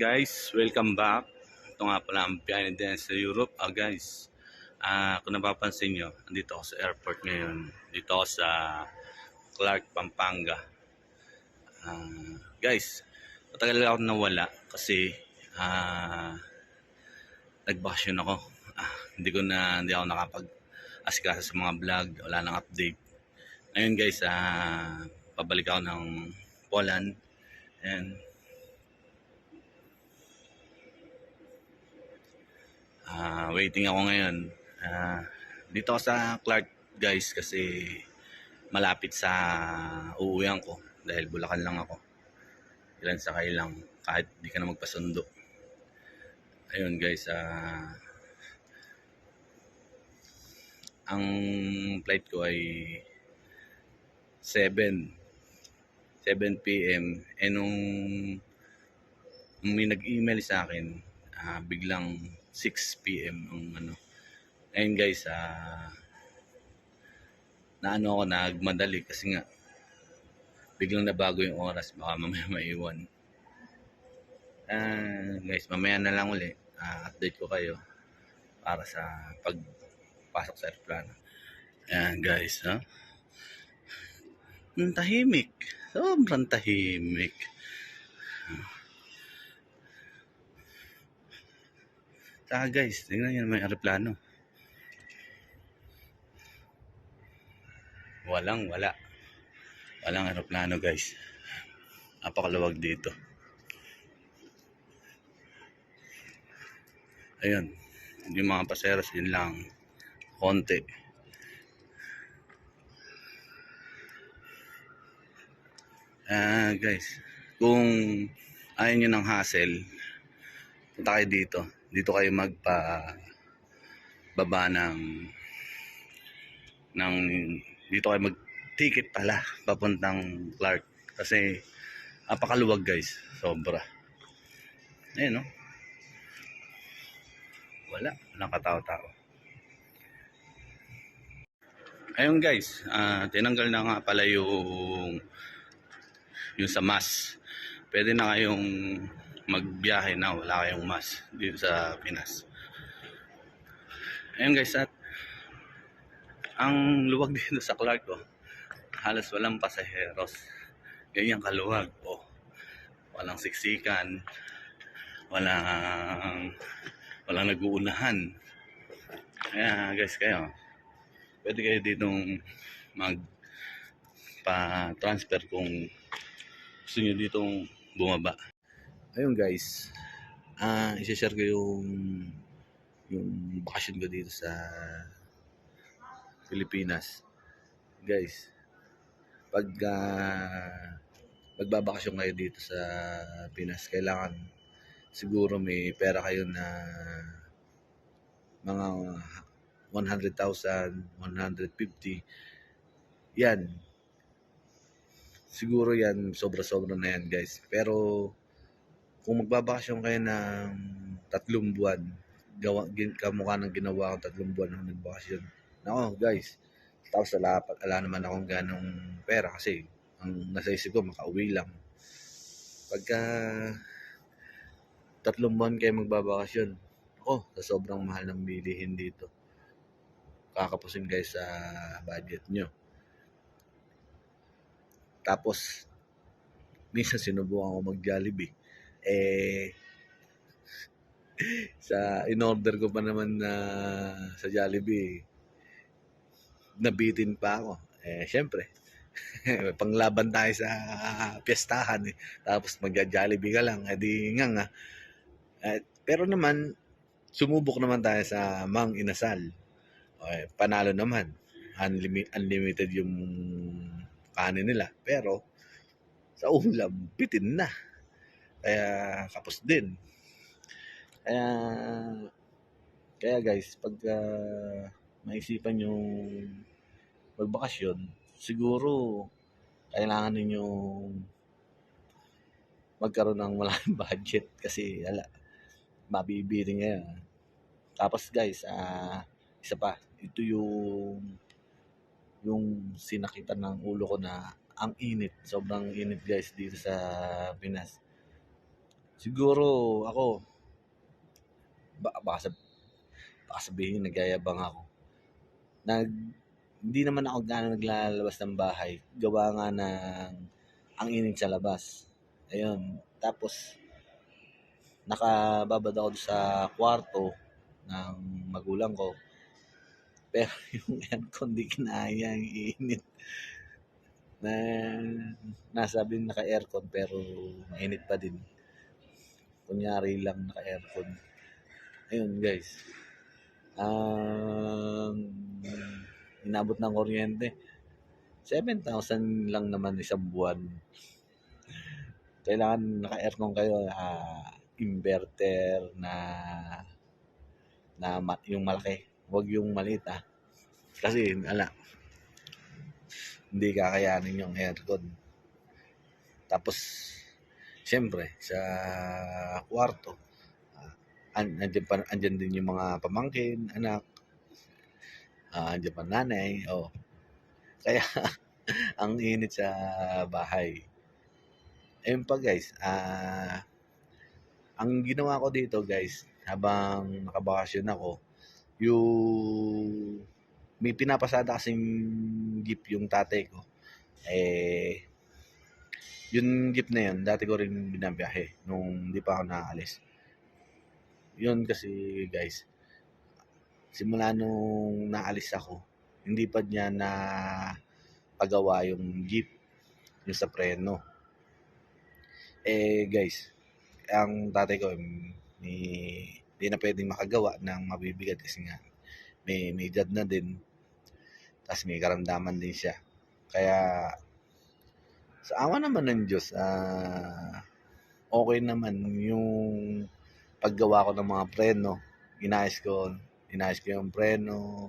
guys, welcome back. Ito nga pala ang behind the sa Europe. Ah guys, ah kung napapansin nyo, andito ako sa airport ngayon. Dito ako sa Clark, Pampanga. Ah, guys, matagal ako nawala kasi ah nagbakasyon ako. Ah, hindi ko na hindi ako nakapag asikasa sa mga vlog, wala nang update. Ngayon guys, ah pabalik ako ng Poland and Ah, waiting ako ngayon. Ah, dito sa Clark guys kasi malapit sa uuwian ko dahil Bulacan lang ako. Ilan sakay lang kahit di ka na magpasundo. Ayun guys, ah ang flight ko ay 7 7 p.m. Eh nung, may nag-email sa akin, ah, biglang 6 p.m. ang ano. Ayun guys, ah naano ako nagmadali kasi nga biglang nabago yung oras baka mamaya maiwan. Ah, guys, mamaya na lang uli. ah, update ko kayo para sa pagpasok sa aeroplano. Ayan guys, ha? Ang tahimik. Sobrang tahimik. Saka guys, tingnan nyo may aeroplano. Walang wala. Walang aeroplano guys. Napakaluwag dito. Ayun. Yung mga paseros yun lang. Konti. Ah, guys. Kung ayaw nyo ng hassle, punta kayo dito. Dito kayo magpa baba ng ng dito kayo mag ticket pala papuntang Clark. Kasi napakaluwag guys. Sobra. Ayun no? Wala. Walang katao-tao ayun guys. Ah, tinanggal na nga pala yung yung sa mask. Pwede na kayong magbiyahe na wala kayong mask dito sa Pinas. Ayun guys at ang luwag dito sa Clark oh, halos walang pasaheros. Ganyan kaluwag oh. walang siksikan walang walang nag-uunahan. Kaya guys kayo pwede kayo ditong mag pa transfer kung gusto nyo ditong bumaba ayun guys ah i-share ko yung yung bakasyon ko dito sa Pilipinas. Guys, pag uh, magbabakasyon kayo dito sa Pinas, kailangan siguro may pera kayo na mga 100,000, 150. Yan. Siguro yan, sobra-sobra na yan guys. Pero kung magbabakasyon kayo ng tatlong buwan, gawa, gin, kamukha ng ginawa ko tatlong buwan ng nagbakasyon, Nako, guys. Tapos wala, wala naman akong ganong pera kasi ang nasa isip ko makauwi lang. Pagka tatlong buwan kayo magbabakasyon, ako, sa sobrang mahal ng bilihin dito. Kakapusin guys sa budget nyo. Tapos, minsan sinubukan ko mag-Jollibee. Eh, sa in-order ko pa naman na sa Jollibee, nabitin pa ako. Eh, syempre, panglaban tayo sa piyestahan eh. Tapos magja-jollibee ka lang, edi nga nga. Eh, pero naman, sumubok naman tayo sa Mang Inasal. Eh, panalo naman. Unlimited, unlimited yung kanin nila. Pero, sa ulam, bitin na. Kaya, kapos din. Kaya, kaya guys, pagka maisipan yung magbakasyon, siguro kailangan ninyo magkaroon ng malaking budget kasi ala, mabibili ngayon. Tapos guys, ah isa pa, ito yung yung sinakita ng ulo ko na ang init, sobrang init guys dito sa Pinas. Siguro ako, ba, baka, sab- baka nagyayabang ako. Nag, hindi naman ako gano'n naglalabas ng bahay. Gawa nga ng ang init sa labas. Ayun. Tapos, nakababad ako sa kwarto ng magulang ko. Pero yung aircon di kinaya yung init. Na nasabi naka-aircon pero mainit pa din. Kunyari lang naka-aircon. Ayun guys. Um, inabot ng kuryente. 7,000 lang naman isang buwan. Kailangan naka-aircon kayo, ah, inverter na na yung malaki. Huwag yung maliit ah. Kasi, ala, hindi kakayanin yung aircon. Tapos, siyempre, sa kwarto, an andyan, pa, andyan din yung mga pamangkin, anak, ah, andyan pa nanay, oh. Kaya, ang init sa bahay. Ayun pa guys, ah, ang ginawa ko dito guys, habang nakabakasyon ako, yung may pinapasada kasing jeep yung tatay ko. Eh, yung jeep na yun, dati ko rin binabiyahe nung hindi pa ako nakaalis. Yun kasi guys, simula nung naalis ako, hindi pa niya na pagawa yung jeep, yung sa preno. Eh guys, ang tatay ko, hindi na pwedeng makagawa ng mabibigat kasi nga may, may edad na din. Tapos may karamdaman din siya. Kaya, sa awa naman ng Diyos, ah, okay naman yung paggawa ko ng mga preno. Inayos ko, inayos ko yung preno,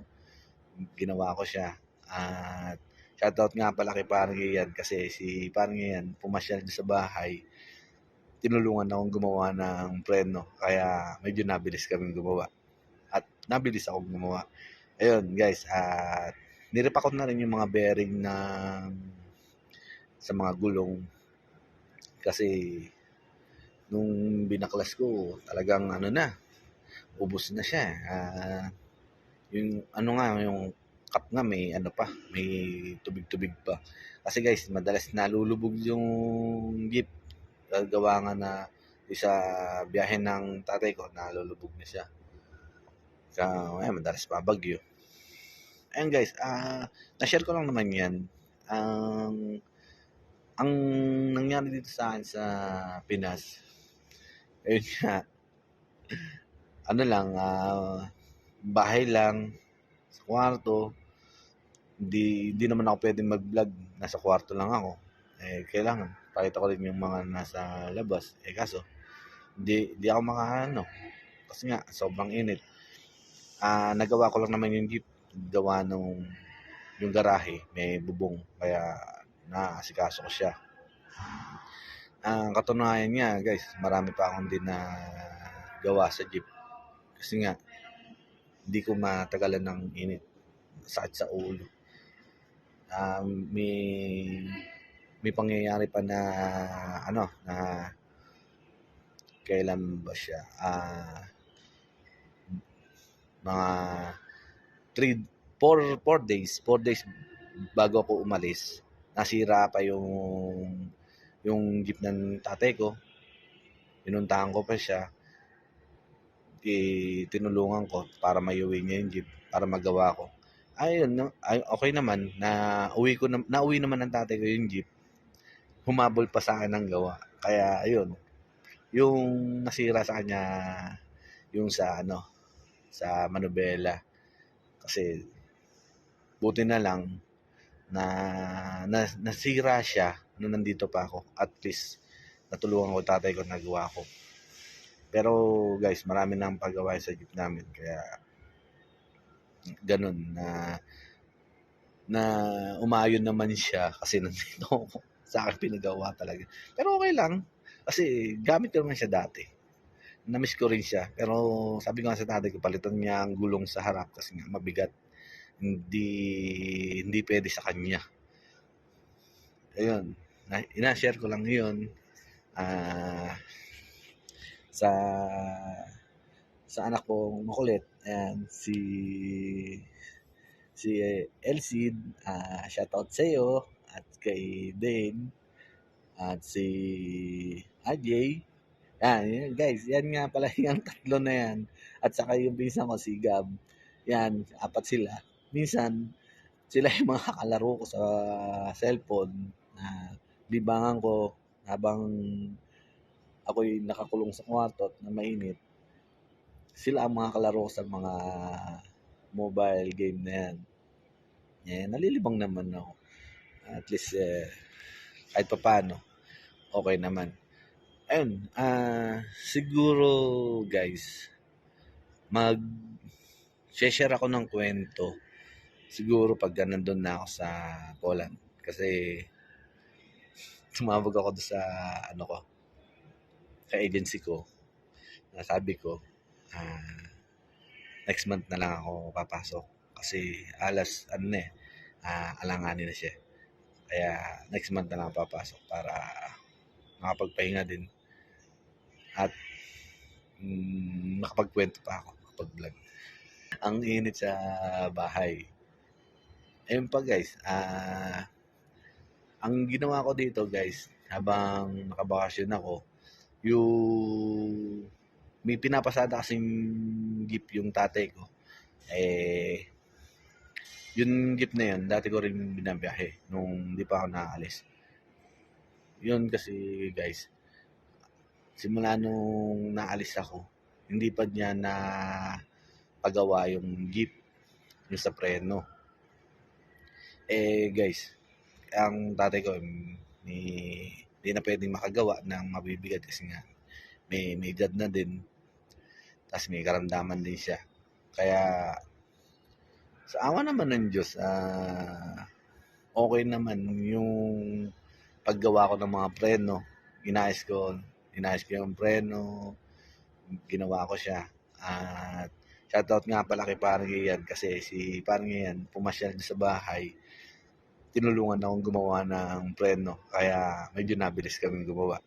ginawa ko siya. At shoutout nga pala kay parang yan kasi si parang yan pumasyal sa bahay tinulungan akong gumawa ng preno. Kaya medyo nabilis kami gumawa. At nabilis akong gumawa. Ayun guys, at niripa ko na rin yung mga bearing ng sa mga gulong. Kasi nung binaklas ko, talagang ano na, ubos na siya. Uh, yung ano nga, yung cup nga may ano pa, may tubig-tubig pa. Kasi guys, madalas nalulubog yung jeep gawa nga na isa biyahe ng tatay ko, nalulubog na siya. Sa, ayun, madalas pa bagyo. Ayun guys, uh, na-share ko lang naman yan. Ang, um, ang nangyari dito sa akin sa Pinas, ayun nga, ano lang, uh, bahay lang, sa kwarto, hindi, hindi naman ako pwedeng mag-vlog, nasa kwarto lang ako. Eh, kailangan, pakita ko rin yung mga nasa labas. Eh kaso, hindi, hindi ako makaano. Kasi nga, sobrang init. Ah, nagawa ko lang naman yung jeep. Gawa nung yung garahe, may bubong. Kaya, naasikaso ko siya. Ang uh, katunayan niya, guys, marami pa akong din na gawa sa jeep. Kasi nga, hindi ko matagalan ng init. Sakit sa ulo. Um, may may pangyayari pa na ano na kailan ba siya ah mga 3 4 4 days 4 days bago ako umalis nasira pa yung yung jeep ng tatay ko. Pinuntahan ko pa siya. I tinulungan ko para mayuwi niya yung jeep para magawa ko. Ayun ay, okay naman na uwi ko na, na uwi naman ng tatay ko yung jeep. Humabol pa sa akin ng gawa. Kaya, ayun, yung nasira sa kanya, yung sa, ano, sa Manubela. Kasi, buti na lang, na, na nasira siya nung nandito pa ako. At least, natulungan ko tatay ko, nagawa ko. Pero, guys, marami nang paggawa sa jeep namin. Kaya, ganun, na, na umayon naman siya kasi nandito ako sa akin pinagawa talaga. Pero okay lang. Kasi gamit ko naman siya dati. Namiss ko rin siya. Pero sabi ko nga sa tatay ko, palitan niya ang gulong sa harap kasi nga mabigat. Hindi, hindi pwede sa kanya. Ayun. Na, ina-share ko lang. Ah, uh, sa sa anak kong makulit. Ayan, si si Elsid, ah shoutout sa iyo at kay Dane at si. Yan, yan, guys, yan nga pala yung tatlo na yan. At saka yung pinsan ko si Gab. Yan, apat sila. Minsan, sila yung mga kalaro ko sa cellphone na libangan ko habang ako'y nakakulong sa kwarto at na mainit. Sila ang mga kalaro sa mga mobile game na yan. Yan, nalilibang naman ako. At least, eh, kahit pa paano, okay naman. Ayun, ah, siguro guys, mag share ako ng kwento. Siguro pag nandun na ako sa Poland. Kasi tumawag ako doon sa ano ko, sa agency ko. Nasabi ko, ah, next month na lang ako papasok. Kasi alas, ano na eh, ah, alanganin na siya. Kaya next month na lang papasok para makapagpahinga din. At mm, makapagkwento pa ako, makapag-vlog. Ang init sa bahay. Ayun pa guys, ah, ang ginawa ko dito guys, habang nakabakasyon ako, yung may pinapasada kasing jeep yung tatay ko. Eh, yung jeep na yun, dati ko rin binabiyahe nung di pa ako nakaalis. Yun kasi guys, simula nung naalis ako, hindi pa niya na pagawa yung jeep, yung sa preno. Eh guys, ang tatay ko, ni hindi na pwedeng makagawa ng mabibigat kasi nga may, may edad na din. Tapos may karamdaman din siya. Kaya sa awa naman ng Diyos, ah, okay naman yung paggawa ko ng mga preno. Inayos ko, inayos ko yung preno, ginawa ko siya. At shoutout nga pala kay parang yan kasi si parang yan pumasyal sa bahay tinulungan akong gumawa ng preno. Kaya medyo nabilis kami gumawa.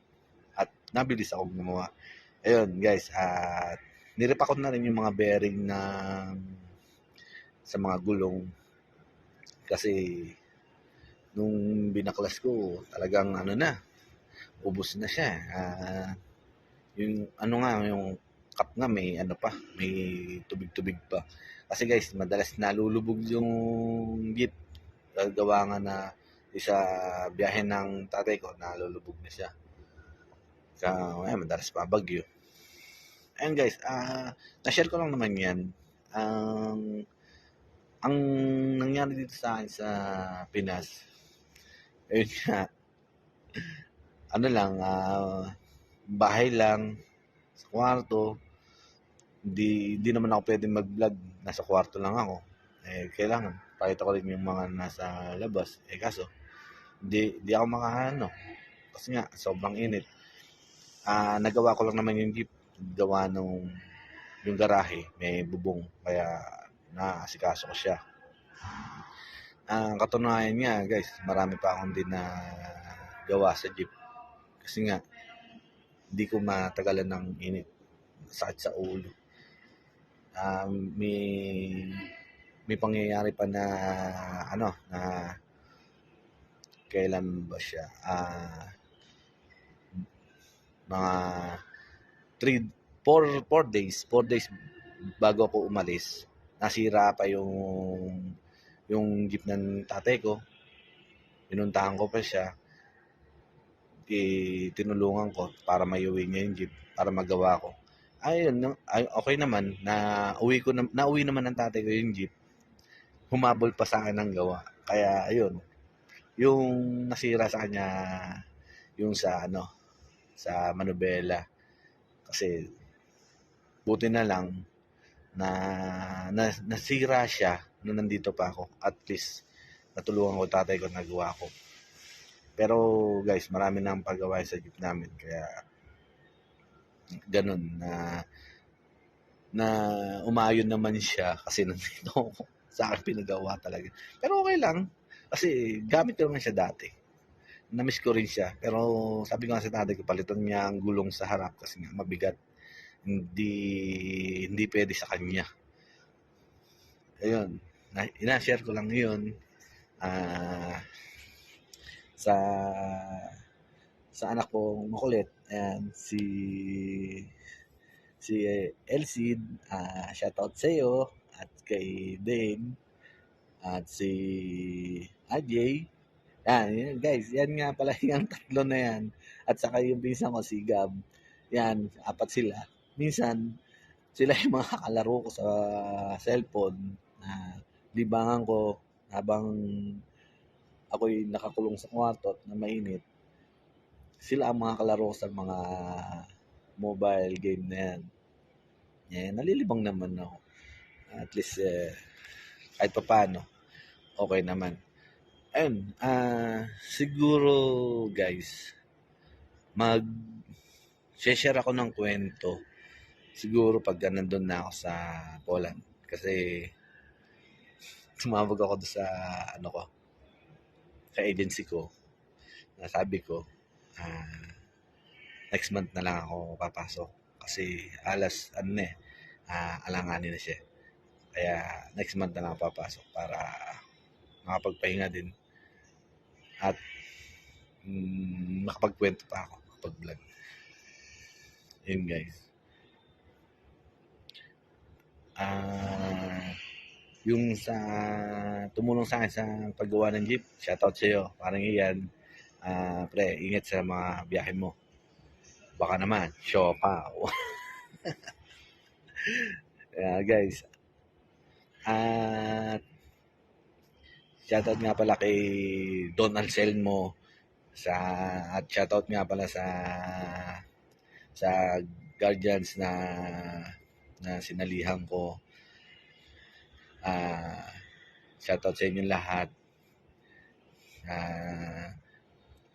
At nabilis akong gumawa. Ayun guys, at nirepakot na rin yung mga bearing ng sa mga gulong. Kasi nung binaklas ko, talagang ano na, ubos na siya. Ah, yung ano nga, yung cup nga may ano pa, may tubig-tubig pa. Kasi guys, madalas nalulubog yung jeep gawa nga na isa biyahe ng tatay ko, nalulubog na siya. Sa, ay, madalas pa bagyo. Ayan guys, ah na-share ko lang naman yan. Ang ang nangyari dito sa akin sa Pinas, ayun nga, ano lang, ah, bahay lang, sa kwarto, hindi, hindi naman ako pwede mag-vlog, nasa kwarto lang ako. Eh, kailangan, pakita ko rin yung mga nasa labas. Eh, kaso, hindi, hindi ako makahano. Kasi nga, sobrang init. Ah, nagawa ko lang naman yung jeep. Gawa nung yung garahe, may bubong. Kaya, naasikaso ko siya. Ang katunayan nga, guys, marami pa akong din na gawa sa jeep. Kasi nga, hindi ko matagalan ng init. Sakit sa ulo. Um, may may pangyayari pa na ano na kailan ba siya? Ah mga 3 4 4 days 4 days bago ako umalis nasira pa yung yung jeep ng tatay ko. Pinuntahan ko pa siya. Di, tinulungan ko para mayuwi niya yung jeep para magawa ko. Ayun ay, okay naman na uwi ko na, na uwi naman ng tatay ko yung jeep humabol pa sa akin ng gawa. Kaya, ayun, yung nasira sa kanya, yung sa, ano, sa Manubela. Kasi, buti na lang, na, na nasira siya nung nandito pa ako. At least, natulungan ko tatay ko nagawa ko. Pero, guys, marami na ang paggawa sa jeep namin. Kaya, ganun, na, na umayon naman siya kasi nandito ako sa akin pinagawa talaga. Pero okay lang. Kasi gamit ko naman siya dati. Namiss ko rin siya. Pero sabi ko nga sa tatay ko, palitan niya ang gulong sa harap kasi nga mabigat. hindi hindi pwede sa kanya. Ayun, na, ina-share ko lang yun ah sa sa anak kong makulit. Ayan, si si Elsid, ah shoutout sa iyo kay Dane at si Ajay. Yan, guys, yan nga pala yung tatlo na yan. At saka yung pinsan ko si Gab. Yan, apat sila. Minsan, sila yung mga kalaro ko sa cellphone na libangan ko habang ako'y nakakulong sa kwarto na mainit. Sila ang mga kalaro ko sa mga mobile game na yan. Yan, nalilibang naman ako. At least, eh, kahit pa paano, okay naman. Ayun, ah, siguro guys, mag share ako ng kwento. Siguro pag nandun na ako sa Poland. Kasi tumawag ako doon sa ano ko, sa agency ko. Nasabi ko, ah, next month na lang ako papasok. Kasi alas, ano eh, ah, alanganin na siya. Kaya next month na lang papasok para makapagpahinga din at mm, makapagkwento pa ako kapag vlog. Yun guys. Ah, yung sa tumulong sa akin sa paggawa ng jeep, shoutout sa iyo. Parang iyan. Ah, pre, ingat sa mga biyahe mo. Baka naman, show pa. yeah, guys. Shoutout nga pala kay Don Anselmo sa at shoutout nga pala sa sa guardians na na sinalihan ko. Ah, shoutout sa inyo lahat. Ah,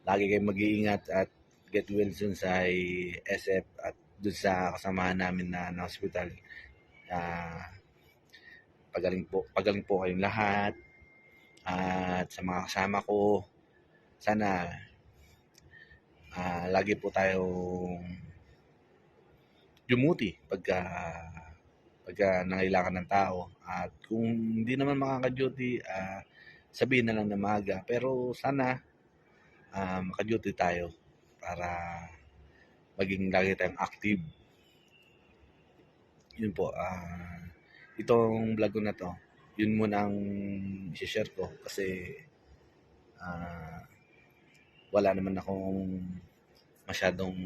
lagi kayong mag-iingat at get well soon sa SF at dun sa kasamahan namin na na hospital. Ah, pagaling po, pagaling po kayong lahat at sa mga kasama ko sana ah, lagi po tayong dumuti pagka pagka nangailangan ng tao. At kung hindi naman makaka-duty ah, sabihin na lang na maaga. Pero sana ah, maka-duty tayo para maging lagi tayong active. Yun po ah, itong vlog ko na to yun muna ang share ko kasi ah, wala naman akong masyadong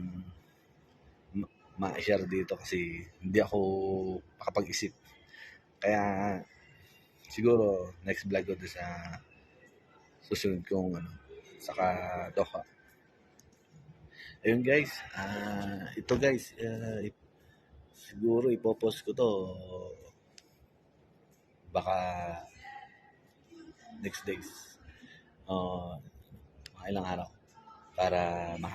ma- ma-share dito kasi hindi ako makapag-isip. Kaya siguro next vlog ko sa susunod kong ano, saka Doha. Ayun guys, ah ito guys, ip- siguro ipopost ko to baka next days uh, mga ilang araw para ma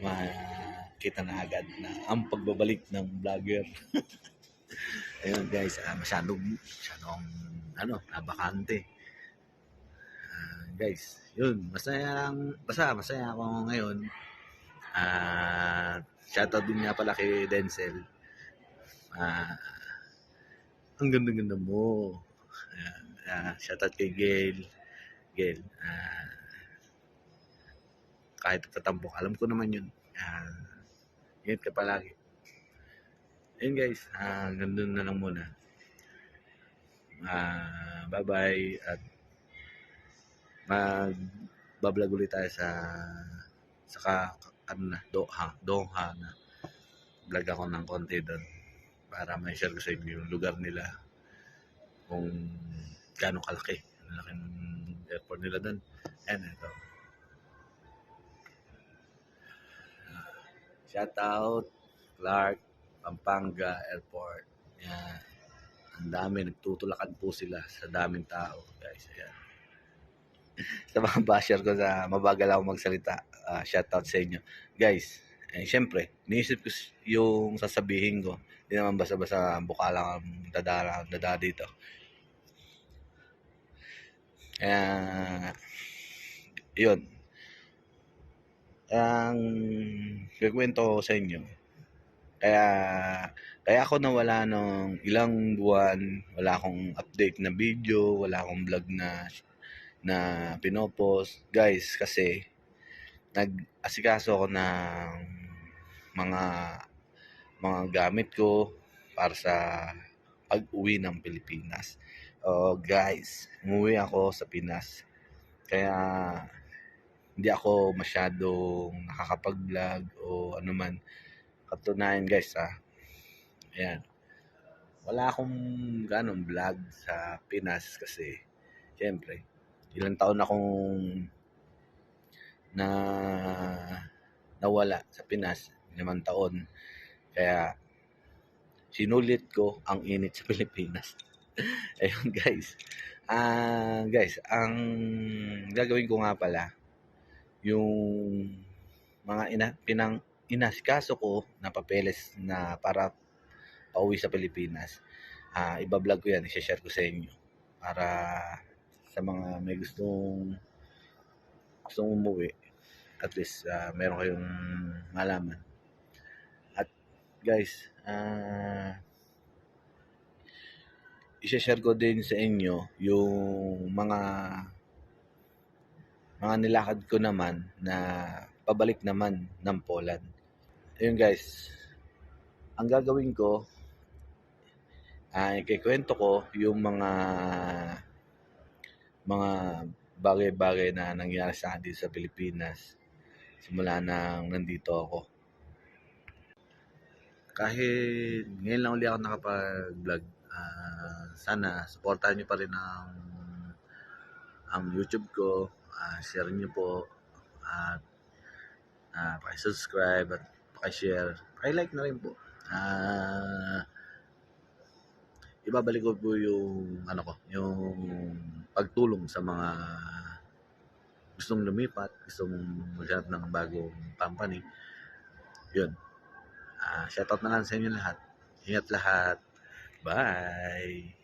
makita na agad na ang pagbabalik ng vlogger. Ayun guys uh, masyadong masyadong ano nabakante. Ah, guys yun masaya basta masaya ako ngayon. At shoutout din nga pala kay Denzel. Ah ang ganda-ganda mo. Ayan, ah, shoutout kay Gail. Gail, ah, kahit tatambok, alam ko naman yun. Ah, ingat ka palagi. Ayun guys, ah, gandun na lang muna. Ah, bye-bye at mag bablog ulit tayo sa sa ka, ano na, Doha, Doha na vlog ako ng konti doon para may share ko sa inyo yung lugar nila kung gaano kalaki ang laki ng airport nila doon and ito. Shout out Clark Pampanga Airport. Yan ang dami nagtutulakan po sila sa daming tao guys. Ayan. Sa mga basher ko sa mabagal ako magsalita uh, shout out sa inyo. Guys eh, syempre, niisip ko yung sasabihin ko. Hindi naman basta-basta buka lang ang dadara, dada dito. Kaya, yun. Ang kikwento ko sa inyo, Kaya kaya ako nawala nung ilang buwan, wala akong update na video, wala akong vlog na na pinopost. Guys, kasi nag-asikaso ako ng mga mga gamit ko para sa pag-uwi ng Pilipinas. Oh, guys, umuwi ako sa Pinas. Kaya hindi ako masyadong nakakapag-vlog o ano man. Katunayan guys ha. Ayan. Wala akong ganong vlog sa Pinas kasi syempre ilang taon akong na nawala sa Pinas, limang taon. Kaya sinulit ko ang init sa Pilipinas. Ayun guys. Ah, guys, ang gagawin ko nga pala yung mga ina, pinang inasikaso ko na papeles na para pauwi sa Pilipinas. Ah, iba-vlog ko 'yan, i-share ko sa inyo para sa mga may gustong gustong umuwi at least ah, meron kayong malaman. Guys, ah i-share ko din sa inyo yung mga mga nilakad ko naman na pabalik naman ng Poland. Ayun guys, ang gagawin ko ay kikwento ko yung mga mga bagay-bagay na nangyari sa dito sa Pilipinas simula nang nandito ako. Kahit ngayon lang uli ako nakapag-vlog, ah, sana supportahan niyo pa rin ang ang YouTube ko, ah, share niyo po at ah, paki-subscribe at paki-share, paki-like na rin po. Ah, ibabalik ko po yung ano ko, yung pagtulong sa mga gustong lumipat, gustong maghanap ng bagong company. Yun. Ah, shoutout na lang sa inyo lahat. Ingat lahat. Bye!